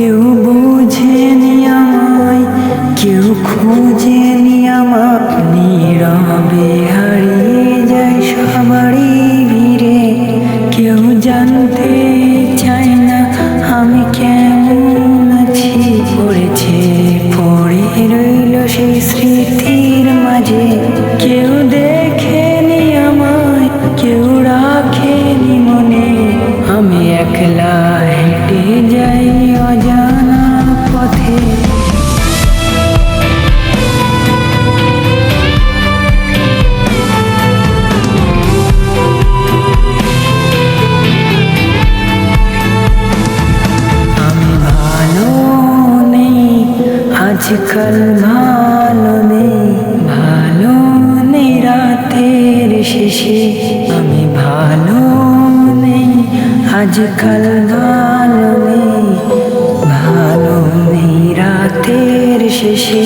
কেউ বোঝেনি আমায়, কেউ খোঁজেনি আমার নীরবে হারিয়ে যায় সবারই ভিড়ে। কেউ জানতে চায় না আমি কেমন আছি। পড়েছে, পড়ে রইল সেই স্মৃতির মাঝে। কেউ আজকাল ভালো নেই ভালো নেই রাতের শেষে। আমি ভালো নেই, আজকাল ভালো নেই ভালো নেই রাতের শেষে।